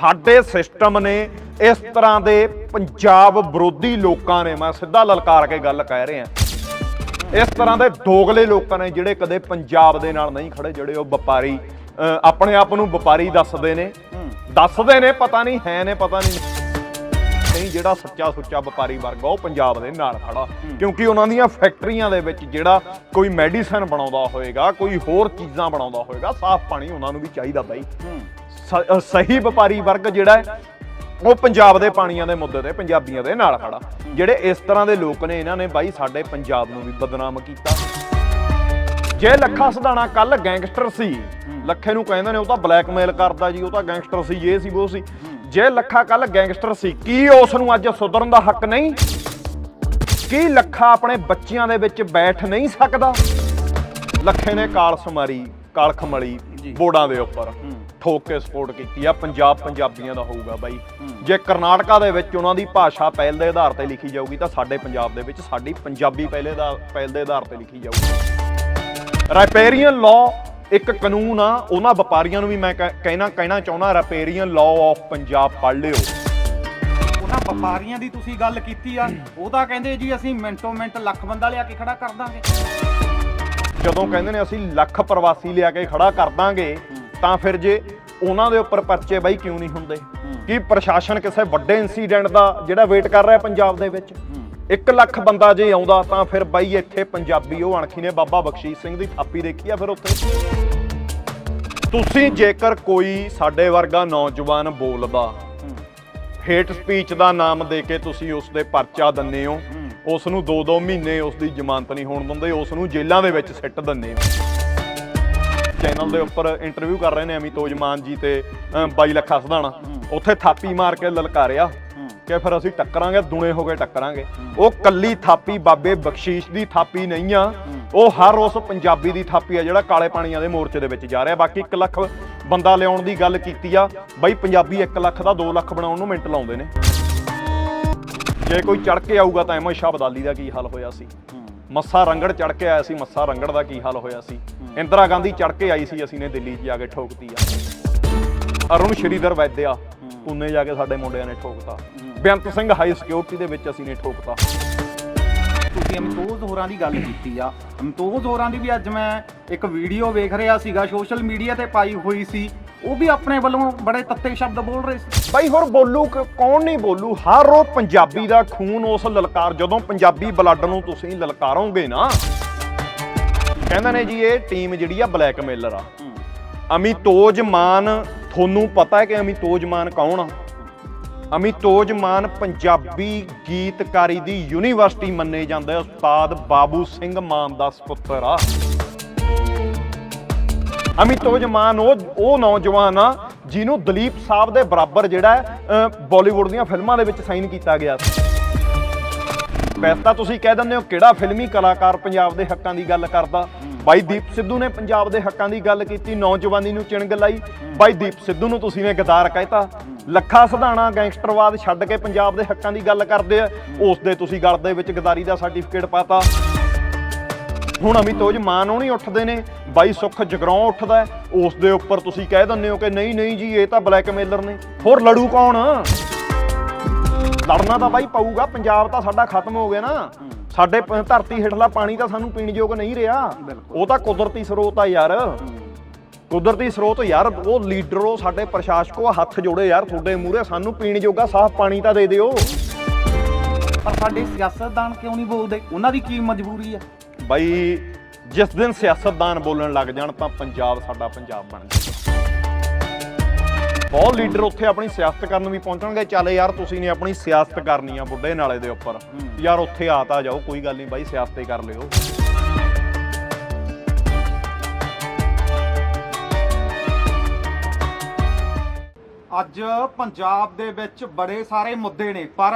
ਸਾਡੇ ਸਿਸਟਮ ਨੇ ਇਸ ਤਰ੍ਹਾਂ ਦੇ ਪੰਜਾਬ ਵਿਰੋਧੀ ਲੋਕਾਂ ਨੇ, ਮੈਂ ਸਿੱਧਾ ਲਲਕਾਰ ਕੇ ਗੱਲ ਕਹਿ ਰਿਹਾ। ਇਸ ਤਰ੍ਹਾਂ ਦੇ ਦੋਗਲੇ ਲੋਕਾਂ ਨੇ ਜਿਹੜੇ ਕਦੇ ਪੰਜਾਬ ਦੇ ਨਾਲ ਨਹੀਂ ਖੜੇ, ਜਿਹੜੇ ਉਹ ਵਪਾਰੀ ਆਪਣੇ ਆਪ ਨੂੰ ਵਪਾਰੀ ਦੱਸਦੇ ਨੇ। ਦੱਸਦੇ ਨੇ, ਪਤਾ ਨਹੀਂ ਹੈ ਨੇ, ਪਤਾ ਨਹੀਂ। ਨਹੀਂ, ਜਿਹੜਾ ਸੱਚਾ ਸੁੱਚਾ ਵਪਾਰੀ ਵਰਗ ਉਹ ਪੰਜਾਬ ਦੇ ਨਾਲ ਖੜਾ। ਕਿਉਂਕਿ ਉਹਨਾਂ ਦੀਆਂ ਫੈਕਟਰੀਆਂ ਦੇ ਵਿੱਚ ਜਿਹੜਾ ਕੋਈ ਮੈਡੀਸਨ ਬਣਾਉਂਦਾ ਹੋਏਗਾ, ਕੋਈ ਹੋਰ ਚੀਜ਼ਾਂ ਬਣਾਉਂਦਾ ਹੋਏਗਾ, ਸਾਫ਼ ਪਾਣੀ ਉਹਨਾਂ ਨੂੰ ਵੀ ਚਾਹੀਦਾ ਬਾਈ। ਸਹੀ ਵਪਾਰੀ ਵਰਗ ਜਿਹੜਾ ਹੈ ਉਹ ਪੰਜਾਬ ਦੇ ਪਾਣੀਆਂ ਦੇ ਮੁੱਦੇ ਤੇ ਪੰਜਾਬੀਆਂ ਦੇ ਨਾਲ ਖੜਾ। ਜਿਹੜੇ ਇਸ ਤਰ੍ਹਾਂ ਦੇ ਲੋਕ ਨੇ ਇਹਨਾਂ ਨੇ ਬਾਈ ਸਾਡੇ ਪੰਜਾਬ ਨੂੰ ਵੀ ਬਦਨਾਮ ਕੀਤਾ। ਜੇ ਲੱਖਾ ਸਧਾਣਾ ਕੱਲ ਗੈਂਗਸਟਰ ਸੀ ਲੱਖੇ ਨੂੰ ਕਹਿੰਦੇ ਨੇ ਉਹ ਤਾਂ ਬਲੈਕਮੇਲ ਕਰਦਾ ਜੀ ਉਹ ਤਾਂ ਗੈਂਗਸਟਰ ਸੀ ਇਹ ਸੀ ਉਹ ਸੀ। ਜੇ ਲੱਖਾ ਕੱਲ ਗੈਂਗਸਟਰ ਸੀ ਕੀ ਉਸ ਨੂੰ ਅੱਜ ਸੁਧਰਨ ਦਾ ਹੱਕ ਨਹੀਂ? ਕੀ ਲੱਖਾ ਆਪਣੇ ਬੱਚਿਆਂ ਦੇ ਵਿੱਚ ਬੈਠ ਨਹੀਂ ਸਕਦਾ? ਲੱਖੇ ਨੇ ਕਾਲਸ ਮਾਰੀ ਕਾਲਖ ਮਲੀ ਬੋਰਡਾਂ ਦੇ ਉੱਪਰ। ਠੋਕ ਕੇ ਸਪੋਰਟ ਕੀਤੀ ਆ ਪੰਜਾਬ ਪੰਜਾਬੀਆਂ ਦਾ ਹੋਊਗਾ ਬਾਈ। ਜੇ ਕਰਨਾਟਕਾ ਦੇ ਵਿੱਚ ਉਹਨਾਂ ਦੀ ਭਾਸ਼ਾ ਪਹਿਲ ਦੇ ਆਧਾਰ ਤੇ ਲਿਖੀ ਜਾਊਗੀ ਤਾਂ ਸਾਡੇ ਪੰਜਾਬ ਦੇ ਵਿੱਚ ਸਾਡੀ ਪੰਜਾਬੀ ਪਹਿਲੇ ਦਾ ਪਹਿਲ ਦੇ ਆਧਾਰ ਤੇ ਲਿਖੀ ਜਾਊਗੀ। ਰੈਪੇਰੀਅਨ ਲਾਅ ਇੱਕ ਕਾਨੂੰਨ ਆ ਉਹਨਾਂ ਵਪਾਰੀਆਂ ਨੂੰ ਵੀ ਮੈਂ ਕਹਿ- ਕਹਿਣਾ ਕਹਿਣਾ ਚਾਹੁੰਦਾ ਰੈਪੇਰੀਅਨ ਲਾਅ ਆਫ ਪੰਜਾਬ ਪੜ੍ਹ ਲਿਓ। ਉਹਨਾਂ ਵਪਾਰੀਆਂ ਦੀ ਤੁਸੀਂ ਗੱਲ ਕੀਤੀ ਆ ਉਹ ਤਾਂ ਕਹਿੰਦੇ ਜੀ ਅਸੀਂ ਮਿੰਟੋ ਮਿੰਟ ਲੱਖ ਬੰਦਾ ਲਿਆ ਕੇ ਖੜਾ ਕਰ ਦਾਂਗੇ। ਜਦੋਂ ਕਹਿੰਦੇ ਨੇ ਅਸੀਂ ਲੱਖ ਪ੍ਰਵਾਸੀ ਲਿਆ ਕੇ ਖੜਾ ਕਰ ਦਾਂਗੇ ਤਾਂ ਫਿਰ ਜੇ ਉਹਨਾਂ ਦੇ ਉੱਪਰ ਪਰਚੇ ਬਾਈ ਕਿਉਂ ਨਹੀਂ ਹੁੰਦੇ? ਕੀ ਪ੍ਰਸ਼ਾਸਨ ਕਿਸੇ ਵੱਡੇ ਇਨਸੀਡੈਂਟ ਦਾ ਜਿਹੜਾ ਵੇਟ ਕਰ ਰਿਹਾ ਪੰਜਾਬ ਦੇ ਵਿੱਚ? 1 ਲੱਖ ਬੰਦਾ ਜੇ ਆਉਂਦਾ ਤਾਂ ਫਿਰ ਬਾਈ ਇੱਥੇ ਪੰਜਾਬੀ ਉਹ ਅਣਖੀ ਨੇ ਬਾਬਾ ਬਖਸ਼ੀਸ਼ ਸਿੰਘ ਦੀ ਥਾਪੀ ਦੇਖੀ ਆ ਫਿਰ ਉੱਥੇ। ਤੁਸੀਂ ਜੇਕਰ ਕੋਈ ਸਾਡੇ ਵਰਗਾ ਨੌਜਵਾਨ ਬੋਲਦਾ ਹੇਟ ਸਪੀਚ ਦਾ ਨਾਮ ਦੇ ਕੇ ਤੁਸੀਂ ਉਸ ਦੇ ਪਰਚਾ ਦਿੰਦੇ ਹੋ ਉਸ ਨੂੰ 2-2 ਮਹੀਨੇ ਉਸ ਦੀ ਜ਼ਮਾਨਤ ਨਹੀਂ ਹੋਣ ਦਿੰਦੇ ਉਸ ਨੂੰ ਜੇਲ੍ਹਾਂ ਦੇ ਵਿੱਚ ਸਿੱਟ ਦਿੰਦੇ ਹੋ। ਚੈਨਲ ਦੇ ਉੱਪਰ ਇੰਟਰਵਿਊ ਕਰ ਰਹੇ ਨੇ ਅਮਿਤੋਜ ਮਾਨ ਜੀ ਤੇ ਅ, ਬਾਈ ਲੱਖਾ ਸਧਾਣਾ। ਉੱਥੇ ਥਾਪੀ ਮਾਰ ਕੇ ਲਲਕਾਰਿਆ ਕਿ ਫਿਰ ਅਸੀਂ ਟੱਕਰਾਂਗੇ ਦੁਨੇ ਹੋ ਕੇ ਟੱਕਰਾਂਗੇ। ਉਹ ਕੱਲੀ ਥਾਪੀ ਬਾਬੇ ਬਖਸ਼ੀਸ਼ ਦੀ ਥਾਪੀ ਨਹੀਂ ਆ। ਉਹ ਹਰ ਉਸ ਪੰਜਾਬੀ ਦੀ ਥਾਪੀ ਆ ਜਿਹੜਾ ਕਾਲੇ ਪਾਣੀਆਂ ਦੇ ਮੋਰਚੇ ਦੇ ਵਿੱਚ ਜਾ ਰਿਹਾ। ਬਾਕੀ 1 ਲੱਖ ਬੰਦਾ ਲਿਆਉਣ ਦੀ ਗੱਲ ਕੀਤੀ ਆ। ਬਾਈ ਪੰਜਾਬੀ 1 ਲੱਖ ਦਾ 2 ਲੱਖ ਬਣਾਉਣ ਨੂੰ ਮਿੰਟ ਲਾਉਂਦੇ ਨੇ। ਜੇ ਕੋਈ ਚੜ ਕੇ ਆਊਗਾ ਤਾਂ ਅਹਿਮਦ ਸ਼ਾਹ ਬਦਾਲੀ ਦਾ ਕੀ ਹਾਲ ਹੋਇਆ ਸੀ? ਮੱਸਾ ਰੰਗੜ ਚੜ ਕੇ ਆਇਆ ਸੀ ਮੱਸਾ ਰੰਗੜ ਦਾ ਕੀ ਹਾਲ ਹੋਇਆ ਸੀ? ਇੰਦਰਾ ਗਾਂਧੀ ਚੜ ਕੇ ਆਈ ਸੀ ਅਸੀਂ ਨੇ ਦਿੱਲੀ 'ਚ ਜਾ ਕੇ ਠੋਕਤੀ ਆ। ਅਰੁਣ ਸ਼੍ਰੀਧਰ ਵੈਦਿਆ ਪੁਣੇ ਜਾ ਕੇ ਸਾਡੇ ਮੁੰਡਿਆਂ ਨੇ ਠੋਕਤਾ। ਬੇਅੰਤ ਸਿੰਘ ਹਾਈ ਸਿਕਿਉਰਿਟੀ ਦੇ ਵਿੱਚ ਅਸੀਂ ਨੇ ਠੋਕਤਾ। ਤੁਸੀਂ ਅਮਤੋਜ਼ ਹੋਰਾਂ ਦੀ ਗੱਲ ਕੀਤੀ ਆ। ਅਮਤੋਜ਼ ਹੋਰਾਂ ਦੀ ਵੀ ਅੱਜ ਮੈਂ ਇੱਕ ਵੀਡੀਓ ਵੇਖ ਰਿਹਾ ਸੀਗਾ ਸੋਸ਼ਲ ਮੀਡੀਆ ਤੇ ਪਾਈ ਹੋਈ ਸੀ। ਉਹ ਵੀ ਆਪਣੇ ਵੱਲੋਂ ਬੜੇ ਤੱਤੇ ਸ਼ਬਦ ਬੋਲ ਰਹੇ ਸੀ। ਬਾਈ ਹੋਰ ਬੋਲੂ ਕ- ਕੌਣ ਨਹੀਂ ਬੋਲੂ? ਹਰ ਉਹ ਪੰਜਾਬੀ ਦਾ ਖੂਨ ਉਸ ਲਲਕਾਰ ਜਦੋਂ ਪੰਜਾਬੀ ਬਲੱਡ ਨੂੰ ਤੁਸੀਂ ਲਲਕਾਰੋਗੇ ਨਾ। ਕਹਿੰਦੇ ਨੇ ਜੀ ਇਹ ਟੀਮ ਜਿਹੜੀ ਆ ਬਲੈਕਮੇਲਰ ਆ। ਅਮਿਤੋਜ ਮਾਨ ਤੁਹਾਨੂੰ ਪਤਾ ਹੈ ਕਿ ਅਮਿਤੋਜ ਮਾਨ ਕੌਣ ਆ? ਅਮਿਤੋਜ ਮਾਨ ਪੰਜਾਬੀ ਗੀਤਕਾਰੀ ਦੀ ਯੂਨੀਵਰਸਿਟੀ ਮੰਨੇ ਜਾਂਦੇ ਉਸਤਾਦ ਬਾਬੂ ਸਿੰਘ ਮਾਨ ਦਾ ਸੁਪੁੱਤਰ ਆ। ਅਮਿਤੋਜ ਮਾਨ ਉਹ ਉਹ ਨੌਜਵਾਨ ਆ, ਜਿਹਨੂੰ ਦਲੀਪ ਸਾਹਿਬ ਦੇ ਬਰਾਬਰ ਜਿਹੜਾ ਹੈ ਬਾਲੀਵੁੱਡ ਦੀਆਂ ਫਿਲਮਾਂ ਦੇ ਵਿੱਚ ਸਾਈਨ ਕੀਤਾ ਗਿਆ ਵੈਸੇ ਤਾਂ ਤੁਸੀਂ ਕਹਿ ਦਿੰਦੇ ਹੋ, ਕਿਹੜਾ ਫਿਲਮੀ ਕਲਾਕਾਰ ਪੰਜਾਬ ਦੇ ਹੱਕਾਂ ਦੀ ਗੱਲ ਕਰਦਾ? ਬਾਈ ਦੀਪ ਸਿੱਧੂ ਨੇ ਪੰਜਾਬ ਦੇ ਹੱਕਾਂ ਦੀ ਗੱਲ ਕੀਤੀ, ਨੌਜਵਾਨੀ ਨੂੰ ਚਿਣਗ ਲਾਈ। ਬਾਈ ਦੀਪ ਸਿੱਧੂ ਨੂੰ ਤੁਸੀਂ ਨੇ ਗਦਾਰ ਕਹਿਤਾ। ਲੱਖਾ ਸਧਾਣਾ ਗੈਂਗਸਟਰਵਾਦ ਛੱਡ ਕੇ ਪੰਜਾਬ ਦੇ ਹੱਕਾਂ ਦੀ ਗੱਲ ਕਰਦੇ ਆ। ਉਸ ਦੇ ਤੁਸੀਂ ਗਲ ਦੇ ਵਿੱਚ ਗਦਾਰੀ ਦਾ ਸਰਟੀਫਿਕੇਟ ਪਾਤਾ। ਹੁਣ ਅਮਿਤੋਜ ਮਾਨ ਉਹ ਨਹੀਂ ਉੱਠਦੇ ਨੇ। ਬਾਈ ਸੁੱਖ ਜਗਰਾਉਂ ਉੱਠਦਾ ਉਸ ਦੇ ਉੱਪਰ ਤੁਸੀਂ ਕਹਿ ਦਿੰਦੇ ਹੋ ਕਿ ਨਹੀਂ ਨਹੀਂ ਜੀ ਇਹ ਤਾਂ ਬਲੈਕਮੇਲਰ ਨੇ। ਹੋਰ ਲੜੂ ਕੌਣ? ਲੜਨਾ ਤਾਂ ਬਾਈ ਪਊਗਾ ਪੰਜਾਬ ਤਾਂ ਸਾਡਾ ਖਤਮ ਹੋ ਗਿਆ ਨਾ। ਸਾਡੇ ਪ- ਧਰਤੀ ਹੇਠਲਾ ਪਾਣੀ ਤਾਂ ਸਾਨੂੰ ਪੀਣ ਯੋਗ ਨਹੀਂ ਰਿਹਾ। ਉਹ ਤਾਂ ਕੁਦਰਤੀ ਸਰੋਤ ਆ ਯਾਰ। ਕੁਦਰਤੀ ਸਰੋਤ ਯਾਰ ਉਹ ਲੀਡਰ ਉਹ ਸਾਡੇ ਪ੍ਰਸ਼ਾਸਕੋ ਹੱਥ ਜੋੜੇ ਯਾਰ ਤੁਹਾਡੇ ਮੂਹਰੇ ਸਾਨੂੰ ਪੀਣ ਜੋਗਾ ਸਾਫ਼ ਪਾਣੀ ਤਾਂ ਦੇ ਦਿਓ। ਪਰ ਸਾਡੇ ਸਿਆਸਤਦਾਨ ਕਿਉਂ ਨਹੀਂ ਬੋਲਦੇ? ਉਹਨਾਂ ਦੀ ਕੀ ਮਜਬੂਰੀ ਆ? ਬਾਈ ਜਿਸ ਦਿਨ ਸਿਆਸਤਦਾਨ ਬੋਲਣ ਲੱਗ ਜਾਣ ਤਾਂ ਪੰਜਾਬ ਸਾਡਾ ਪੰਜਾਬ ਬਣ ਜਾਊਗਾ ਬਹੁਤ ਲੀਡਰ ਉੱਥੇ ਆਪਣੀ ਸਿਆਸਤ ਕਰਨ ਵੀ ਪਹੁੰਚਣਗੇ। ਚੱਲ ਯਾਰ ਤੁਸੀਂ ਨੇ ਆਪਣੀ ਸਿਆਸਤ ਕਰਨੀ ਆ ਬੁੱਢੇ ਨਾਲੇ ਦੇ ਉੱਪਰ। ਯਾਰ ਉੱਥੇ ਆ ਤਾਂ ਜਾਓ ਕੋਈ ਗੱਲ ਨਹੀਂ ਬਾਈ ਸਿਆਸਤ ਹੀ ਕਰ ਲਿਓ। ਅੱਜ ਪੰਜਾਬ ਦੇ ਵਿੱਚ ਬੜੇ ਸਾਰੇ ਮੁੱਦੇ ਨੇ ਪਰ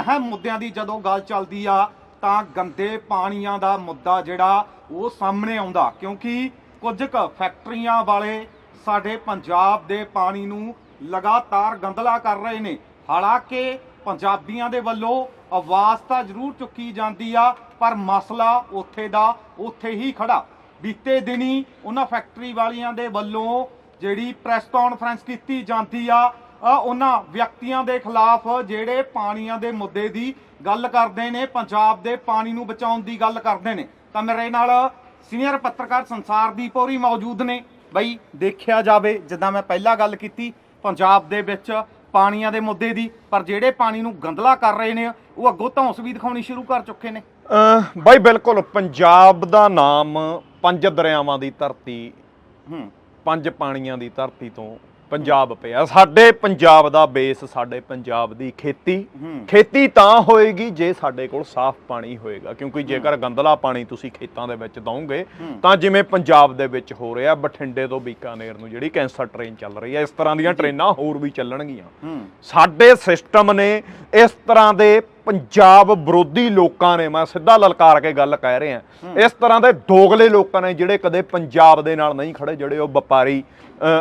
ਅਹਿਮ ਮੁੱਦਿਆਂ ਦੀ ਜਦੋਂ ਗੱਲ ਚੱਲਦੀ ਆ ਤਾਂ ਗੰਦੇ ਪਾਣੀਆਂ ਦਾ ਮੁੱਦਾ ਜਿਹੜਾ ਉਹ ਸਾਹਮਣੇ ਆਉਂਦਾ, ਕਿਉਂਕਿ ਕੁਝ ਕੁ ਫੈਕਟਰੀਆਂ ਵਾਲੇ ਸਾਡੇ ਪੰਜਾਬ ਦੇ ਪਾਣੀ ਨੂੰ ਲਗਾਤਾਰ ਗੰਦਲਾ ਕਰ ਰਹੇ ਨੇ। ਹਾਲਾਂਕਿ ਪੰਜਾਬੀਆਂ ਦੇ ਵੱਲੋਂ ਆਵਾਜ਼ ਤਾਂ ਜ਼ਰੂਰ ਚੁੱਕੀ ਜਾਂਦੀ ਆ, ਪਰ ਮਸਲਾ ਉੱਥੇ ਦਾ ਉੱਥੇ ਹੀ ਖੜਾ। ਬੀਤੇ ਦਿਨੀ ਉਹਨਾਂ ਫੈਕਟਰੀ ਵਾਲੀਆਂ ਦੇ ਵੱਲੋਂ ਜਿਹੜੀ ਪ੍ਰੈਸ ਕਾਨਫਰੰਸ ਕੀਤੀ ਜਾਂਦੀ ਆ ਉਹਨਾਂ ਵਿਅਕਤੀਆਂ ਦੇ ਖਿਲਾਫ ਜਿਹੜੇ ਪਾਣੀਆਂ ਦੇ ਮੁੱਦੇ ਦੀ ਗੱਲ ਕਰਦੇ ਨੇ, ਪੰਜਾਬ ਦੇ ਪਾਣੀ ਨੂੰ ਬਚਾਉਣ ਦੀ ਗੱਲ ਕਰਦੇ ਨੇ। ਤਾਂ ਮੇਰੇ ਨਾਲ ਸੀਨੀਅਰ ਪੱਤਰਕਾਰ ਸੰਸਾਰ ਦੀ ਪੌਰੀ ਮੌਜੂਦ ਨੇ। ਬਈ ਦੇਖਿਆ ਜਾਵੇ ਜਿੱਦਾਂ ਮੈਂ ਪਹਿਲਾਂ ਗੱਲ ਕੀਤੀ ਪੰਜਾਬ ਦੇ ਵਿੱਚ ਪਾਣੀਆਂ ਦੇ ਮੁੱਦੇ ਦੀ ਪਰ ਜਿਹੜੇ ਪਾਣੀ ਨੂੰ ਗੰਦਲਾ ਕਰ ਰਹੇ ਨੇ ਉਹ ਅੱਗੋਂ ਧੌਂਸ ਵੀ ਦਿਖਾਉਣੀ ਸ਼ੁਰੂ ਕਰ ਚੁੱਕੇ ਨੇ। ਬਾਈ ਬਿਲਕੁਲ ਪੰਜਾਬ ਦਾ ਨਾਮ ਪੰਜ ਦਰਿਆਵਾਂ ਦੀ ਧਰਤੀ ਹੂੰ। ਪੰਜ ਪਾਣੀਆਂ ਦੀ ਧਰਤੀ ਤੋਂ ਪੰਜਾਬ ਪਿਆ। ਸਾਡੇ ਪੰਜਾਬ ਦਾ ਬੇਸ ਸਾਡੇ ਪੰਜਾਬ ਦੀ ਖੇਤੀ। ਖੇਤੀ ਤਾਂ ਹੋਏਗੀ ਜੇ ਸਾਡੇ ਕੋਲ ਸਾਫ਼ ਪਾਣੀ ਹੋਏਗਾ ਕਿਉਂਕਿ ਜੇਕਰ ਗੰਦਲਾ ਪਾਣੀ ਤੁਸੀਂ ਖੇਤਾਂ ਦੇ ਵਿੱਚ ਦਵੋਗੇ ਤਾਂ ਜਿਵੇਂ ਪੰਜਾਬ ਦੇ ਵਿੱਚ ਹੋ ਰਿਹਾ ਬਠਿੰਡੇ ਤੋਂ ਬੀਕਾਨੇਰ ਨੂੰ ਜਿਹੜੀ ਕੈਂਸਰ ਟ੍ਰੇਨ ਚੱਲ ਰਹੀ ਹੈ ਇਸ ਤਰ੍ਹਾਂ ਦੀਆਂ ਟ੍ਰੇਨਾਂ ਹੋਰ ਵੀ ਚੱਲਣਗੀਆਂ। ਸਾਡੇ ਸਿਸਟਮ ਨੇ ਇਸ ਤਰ੍ਹਾਂ ਦੇ ਪੰਜਾਬ ਵਿਰੋਧੀ ਲੋਕਾਂ ਨੇ ਮੈਂ ਸਿੱਧਾ ਲਲਕਾਰ ਕੇ ਗੱਲ ਕਹਿ ਰਿਹਾ। ਇਸ ਤਰ੍ਹਾਂ ਦੇ ਦੋਗਲੇ ਲੋਕਾਂ ਨੇ ਜਿਹੜੇ ਕਦੇ ਪੰਜਾਬ ਦੇ ਨਾਲ ਨਹੀਂ ਖੜੇ ਜਿਹੜੇ ਉਹ ਵਪਾਰੀ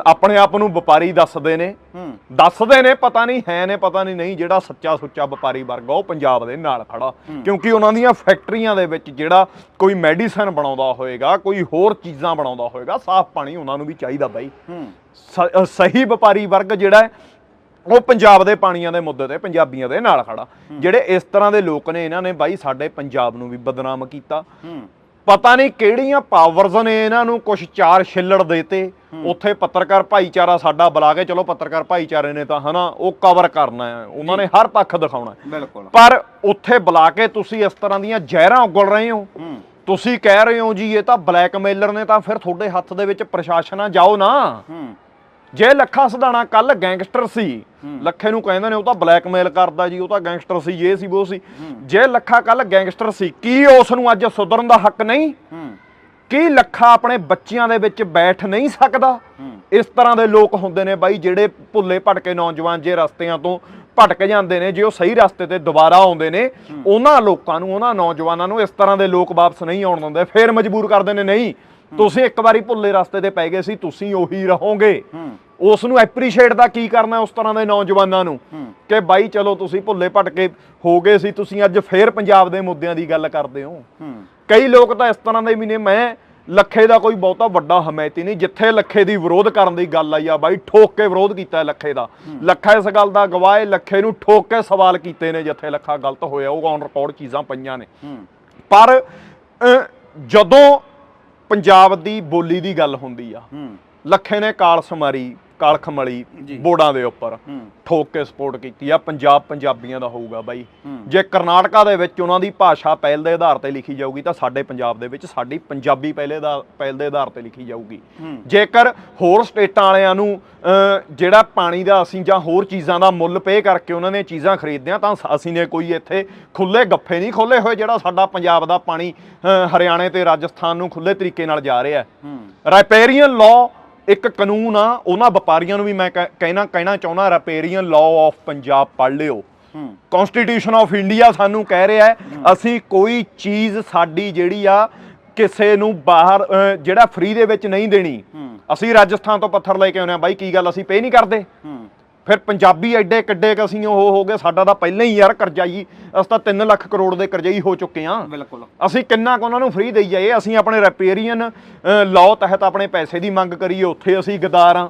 ਆਪਣੇ ਆਪ ਨੂੰ ਵਪਾਰੀ ਦੱਸਦੇ ਨੇ। ਦੱਸਦੇ ਨੇ ਪਤਾ ਨਹੀਂ ਹੈ ਨੇ ਪਤਾ ਨਹੀਂ ਨਹੀਂ ਜਿਹੜਾ ਸੱਚਾ ਸੁੱਚਾ ਵਪਾਰੀ ਵਰਗ ਉਹ ਪੰਜਾਬ ਦੇ ਨਾਲ ਖੜਾ। ਕਿਉਂਕਿ ਉਹਨਾਂ ਦੀਆਂ ਫੈਕਟਰੀਆਂ ਦੇ ਵਿੱਚ ਜਿਹੜਾ ਕੋਈ ਮੈਡੀਸਨ ਬਣਾਉਂਦਾ ਹੋਏਗਾ ਕੋਈ ਹੋਰ ਚੀਜ਼ਾਂ ਬਣਾਉਂਦਾ ਹੋਏਗਾ ਸਾਫ਼ ਪਾਣੀ ਉਹਨਾਂ ਨੂੰ ਵੀ ਚਾਹੀਦਾ ਬਾਈ। ਸਹੀ ਵਪਾਰੀ ਵਰਗ ਜਿਹੜਾ ਉਹ ਪੰਜਾਬ ਦੇ ਪਾਣੀਆਂ ਦੇ ਮੁੱਦੇ ਤੇ ਪੰਜਾਬੀਆਂ ਦੇ ਨਾਲ ਖੜਾ। ਜਿਹੜੇ ਇਸ ਤਰ੍ਹਾਂ ਦੇ ਲੋਕ ਨੇ ਇਹਨਾਂ ਨੇ ਬਾਈ ਸਾਡੇ ਪੰਜਾਬ ਨੂੰ ਵੀ ਬਦਨਾਮ ਕੀਤਾ। ਪਤਾ ਨਹੀਂ ਕਿਹੜੀਆਂ ਪਾਵਰਸ ਨੇ ਇਹਨਾਂ ਨੂੰ ਕੁਝ ਚਾਰ ਛਿੱਲੜ ਦੇਤੇ। ਉੱਥੇ ਪੱਤਰਕਾਰ ਭਾਈਚਾਰਾ ਸਾਡਾ ਬੁਲਾ ਕੇ ਚਲੋ ਪੱਤਰਕਾਰ ਭਾਈਚਾਰੇ ਨੇ ਤਾਂ ਹਨਾ ਉਹ ਕਵਰ ਕਰਨਾ ਹੈ। ਉਹਨਾਂ ਨੇ ਹਰ ਪੱਖ ਦਿਖਾਉਣਾ ਹੈ। ਬਿਲਕੁਲ। ਪਰ ਉੱਥੇ ਬੁਲਾ ਕੇ ਤੁਸੀਂ ਇਸ ਤਰ੍ਹਾਂ ਦੀਆਂ ਜ਼ਹਿਰਾਂ ਉਗਲ ਰਹੇ ਹੋ। ਤੁਸੀਂ ਕਹਿ ਰਹੇ ਹੋ ਜੀ ਇਹ ਤਾਂ ਬਲੈਕਮੇਲਰ ਨੇ ਤਾਂ ਫਿਰ ਤੁਹਾਡੇ ਹੱਥ ਦੇ ਵਿੱਚ ਪ੍ਰਸ਼ਾਸਨ ਆ ਜਾਓ ਨਾ। ਹੂੰ। ਜੇ ਲੱਖਾ ਸਦਾਣਾ ਕੱਲ ਗੈਂਗਸਟਰ ਸੀ, ਲੱਖੇ ਨੂੰ ਕਹਿੰਦੇ ਨੇ ਉਹ ਤਾਂ ਬਲੈਕਮੇਲ ਕਰਦਾ ਜੀ, ਉਹ ਤਾਂ ਗੈਂਗਸਟਰ ਸੀ, ਇਹ ਸੀ, ਉਹ ਸੀ। ਜੇ ਲੱਖਾ ਕੱਲ ਗੈਂਗਸਟਰ ਸੀ, ਕੀ ਉਸ ਨੂੰ ਅੱਜ ਸੁਧਰਨ ਦਾ ਹੱਕ ਨਹੀਂ? ਕੀ ਲੱਖਾ ਆਪਣੇ ਬੱਚਿਆਂ ਦੇ ਵਿੱਚ ਬੈਠ ਨਹੀਂ ਸਕਦਾ? ਇਸ ਤਰ੍ਹਾਂ ਦੇ ਲੋਕ ਹੁੰਦੇ ਨੇ ਬਾਈ, ਜਿਹੜੇ ਭੁੱਲੇ ਭਟਕੇ ਨੌਜਵਾਨ ਜੇ ਰਸਤਿਆਂ ਤੋਂ ਭਟਕ ਜਾਂਦੇ ਨੇ, ਜੇ ਉਹ ਸਹੀ ਰਸਤੇ ਤੇ ਦੁਬਾਰਾ ਆਉਂਦੇ ਨੇ, ਉਹਨਾਂ ਲੋਕਾਂ ਨੂੰ, ਉਹਨਾਂ ਨੌਜਵਾਨਾਂ ਨੂੰ ਇਸ ਤਰ੍ਹਾਂ ਦੇ ਲੋਕ ਵਾਪਸ ਨਹੀਂ ਆਉਣ ਦਿੰਦੇ, ਫੇਰ ਮਜਬੂਰ ਕਰਦੇ ਨੇ, ਨਹੀਂ। ਤੁਸੀਂ ਇੱਕ ਵਾਰੀ ਭੁੱਲੇ ਰਸਤੇ ਤੇ ਪੈ ਗਏ ਸੀ ਤੁਸੀਂ ਉਹੀ ਰਹੋਗੇ। ਉਸ ਨੂੰ ਐਪਰੀਸ਼ੀਏਟ ਦਾ ਕੀ ਕਰਨਾ ਉਸ ਤਰ੍ਹਾਂ ਦੇ ਨੌਜਵਾਨਾਂ ਨੂੰ। ਕਿ ਬਾਈ ਚਲੋ ਤੁਸੀਂ ਭੁੱਲੇ ਭਟਕੇ ਹੋ ਗਏ ਸੀ ਤੁਸੀਂ ਅੱਜ ਫੇਰ ਪੰਜਾਬ ਦੇ ਮੁੱਦਿਆਂ ਦੀ ਗੱਲ ਕਰਦੇ ਹੋ। ਕਈ ਲੋਕ ਤਾਂ ਇਸ ਤਰ੍ਹਾਂ ਦੇ ਵੀ ਨੇ ਮੈਂ ਲੱਖੇ ਦਾ ਕੋਈ ਬਹੁਤਾ ਵੱਡਾ ਹਮਾਇਤੀ ਨਹੀਂ ਜਿੱਥੇ ਲੱਖੇ ਦੀ ਵਿਰੋਧ ਕਰਨ ਦੀ ਗੱਲ ਆਈ ਆ ਬਾਈ ਠੋਕ ਕੇ ਵਿਰੋਧ ਕੀਤਾ ਲੱਖੇ ਦਾ। ਲੱਖਾ ਇਸ ਗੱਲ ਦਾ ਗਵਾਹ ਲੱਖੇ ਨੂੰ ਠੋਕ ਕੇ ਸਵਾਲ ਕੀਤੇ ਨੇ ਜਿੱਥੇ ਲੱਖਾ ਗਲਤ ਹੋਇਆ ਉਹ ਔਨ ਰਿਕਾਰਡ ਚੀਜ਼ਾਂ ਪਈਆਂ ਨੇ। ਪਰ ਜਦੋਂ ਪੰਜਾਬ ਦੀ ਬੋਲੀ ਦੀ ਗੱਲ ਹੁੰਦੀ ਆ। ਹੂੰ। ਲੱਖੇ ਨੇ ਕਾਲਸ ਮਾਰੀ ਕਾਲਖ ਮਲੀ। ਬੋਰਡਾਂ ਦੇ ਉੱਪਰ ਠੋਕ ਕੇ ਸਪੋਰਟ ਕੀਤੀ ਆ ਪੰਜਾਬ ਪੰਜਾਬੀਆਂ ਦਾ ਹੋਊਗਾ ਬਾਈ। ਜੇ ਕਰਨਾਟਕਾ ਦੇ ਵਿੱਚ ਉਹਨਾਂ ਦੀ ਭਾਸ਼ਾ ਪਹਿਲ ਦੇ ਆਧਾਰ ਤੇ ਲਿਖੀ ਜਾਊਗੀ ਤਾਂ ਸਾਡੇ ਪੰਜਾਬ ਦੇ ਵਿੱਚ ਸਾਡੀ ਪੰਜਾਬੀ ਪਹਿਲੇ ਦਾ ਪਹਿਲ ਦੇ ਆਧਾਰ ਤੇ ਲਿਖੀ ਜਾਊਗੀ। ਜੇਕਰ ਹੋਰ ਸਟੇਟਾਂ ਵਾਲਿਆਂ ਨੂੰ ਜਿਹੜਾ ਪਾਣੀ ਦਾ ਅਸੀਂ ਜਾਂ ਹੋਰ ਚੀਜ਼ਾਂ ਦਾ ਮੁੱਲ ਪੇ ਕਰਕੇ ਉਹਨਾਂ ਨੇ ਚੀਜ਼ਾਂ ਖਰੀਦਦੇ ਆ ਤਾਂ ਅਸੀਂ ਨੇ ਕੋਈ ਇੱਥੇ ਖੁੱਲੇ ਗੱਫੇ ਨਹੀਂ ਖੋਲੇ ਹੋਏ ਜਿਹੜਾ ਸਾਡਾ ਪੰਜਾਬ ਦਾ ਪਾਣੀ ਹਰਿਆਣੇ ਤੇ ਰਾਜਸਥਾਨ ਨੂੰ ਖੁੱਲੇ ਤਰੀਕੇ ਨਾਲ ਜਾ ਰਿਹਾ ਹੈ ਹੂੰ ਰੈਪੇਰੀਅਨ ਲਾਅ ਇੱਕ ਕਾਨੂੰਨ ਆ ਉਹਨਾਂ ਵਪਾਰੀਆਂ ਨੂੰ ਵੀ ਮੈਂ ਕਹਿ- ਕਹਿਣਾ ਕਹਿਣਾ ਚਾਹੁੰਦਾ ਰੈਪੇਰੀਅਨ ਲਾਅ ਆਫ ਪੰਜਾਬ ਪੜ੍ਹ ਲਿਓ। ਕਨਸਟੀਟਿਊਸ਼ਨ ਆਫ ਇੰਡੀਆ ਸਾਨੂੰ ਕਹਿ ਰਿਹਾ ਹੈ ਅਸੀਂ ਕੋਈ ਚੀਜ਼ ਸਾਡੀ ਜਿਹੜੀ ਆ ਕਿਸੇ ਨੂੰ ਬਾਹਰ ਜਿਹੜਾ ਫ੍ਰੀ ਦੇ ਵਿੱਚ ਨਹੀਂ ਦੇਣੀ। ਅਸੀਂ ਰਾਜਸਥਾਨ ਤੋਂ ਪੱਥਰ ਲੈ ਕੇ ਆਉਂਦੇ ਆ ਬਾਈ ਕੀ ਗੱਲ ਅਸੀਂ ਪੇ ਨਹੀਂ ਕਰਦੇ? ਫਿਰ ਪੰਜਾਬੀ ਐਡੇ ਕਿੱਡੇ ਕ ਅਸੀਂ ਉਹ ਹੋ ਗਏ ਸਾਡਾ ਤਾਂ ਪਹਿਲਾਂ ਹੀ ਯਾਰ ਕਰਜ਼ਾਈ ਅਸੀਂ ਤਾਂ 3 ਲੱਖ ਕਰੋੜ ਦੇ ਕਰਜ਼ਾਈ ਹੋ ਚੁੱਕੇ ਆ ਬਿਲਕੁਲ। ਅਸੀਂ ਕਿੰਨਾ ਕੁ ਉਹਨਾਂ ਨੂੰ ਫ੍ਰੀ ਦੇਈ ਜਾਈਏ ਅਸੀਂ ਆਪਣੇ ਰੈਪੇਰੀਅਨ ਲਾਅ ਤਹਿਤ ਆਪਣੇ ਪੈਸੇ ਦੀ ਮੰਗ ਕਰੀਏ ਉੱਥੇ ਅਸੀਂ ਗਦਾਰ ਆ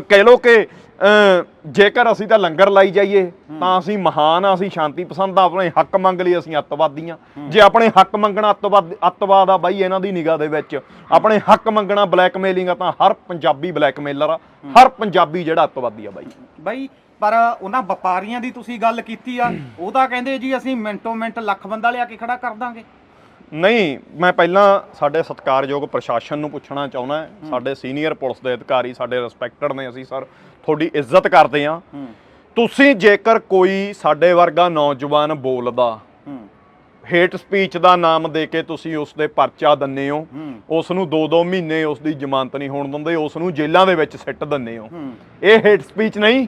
ਕਹਿ ਲੋ ਕਿ ਜੇਕਰ ਅਸੀਂ ਤਾਂ ਲੰਗਰ ਲਾਈ ਜਾਈਏ, ਤਾਂ ਅਸੀਂ ਮਹਾਨ ਆ, ਅਸੀਂ ਸ਼ਾਂਤੀ ਪਸੰਦ ਆ, ਆਪਣੇ ਹੱਕ ਮੰਗ ਲਈ ਅਸੀਂ ਅੱਤਵਾਦੀ ਆ ਜੇ ਆਪਣੇ ਹੱਕ ਮੰਗਣਾ ਅੱਤਵਾਦ ਅੱਤਵਾਦ ਆ ਬਾਈ ਇਹਨਾਂ ਦੀ ਨਿਗਾਹ ਦੇ ਵਿੱਚ, ਆਪਣੇ ਹੱਕ ਮੰਗਣਾ ਬਲੈਕਮੇਲਿੰਗ ਆ, ਤਾਂ ਹਰ ਪੰਜਾਬੀ ਬਲੈਕਮੇਲਰ ਆ, ਹਰ ਪੰਜਾਬੀ ਜਿਹੜਾ ਅੱਤਵਾਦੀ ਆ ਬਾਈ। ਬਾਈ, ਪਰ ਉਹਨਾਂ ਵਪਾਰੀਆਂ ਦੀ ਤੁਸੀਂ ਗੱਲ ਕੀਤੀ ਆ ਉਹ ਤਾਂ ਕਹਿੰਦੇ ਜੀ ਅਸੀਂ ਮਿੰਟੋ ਮਿੰਟ ਲੱਖ ਬੰਦਾ ਲਿਆ ਕੇ ਖੜਾ ਕਰ ਦਾਂਗੇ। ਨਹੀਂ ਮੈਂ ਪਹਿਲਾਂ ਸਾਡੇ ਸਤਿਕਾਰਯੋਗ ਪ੍ਰਸ਼ਾਸਨ ਨੂੰ ਪੁੱਛਣਾ ਚਾਹੁੰਦਾ ਸਾਡੇ ਸੀਨੀਅਰ ਪੁਲਿਸ ਦੇ ਅਧਿਕਾਰੀ ਸਾਡੇ ਰਿਸਪੈਕਟਡ ਨੇ ਅਸੀਂ ਸਰ ਤੁਹਾਡੀ ਇੱਜ਼ਤ ਕਰਦੇ ਹੂੰ। ਤੁਸੀਂ ਜੇਕਰ ਕੋਈ ਸਾਡੇ ਵਰਗਾ ਨੌਜਵਾਨ ਬੋਲਦਾ ਹੇਟ ਸਪੀਚ ਦਾ ਨਾਮ ਦੇ ਕੇ ਤੁਸੀਂ ਉਸ ਦੇ ਪਰਚਾ ਦੰਨੇ ਹੋ ਉਸ ਨੂੰ 2-2 ਮਹੀਨੇ ਉਸ ਦੀ ਜ਼ਮਾਨਤ ਨਹੀਂ ਹੋਣ ਦਿੰਦੇ ਉਸ ਨੂੰ ਜੇਲ੍ਹਾਂ ਦੇ ਵਿੱਚ ਸਿੱਟ ਦਿੰਨੇ ਹੋ। ਇਹ ਹੇਟ ਸਪੀਚ ਨਹੀਂ।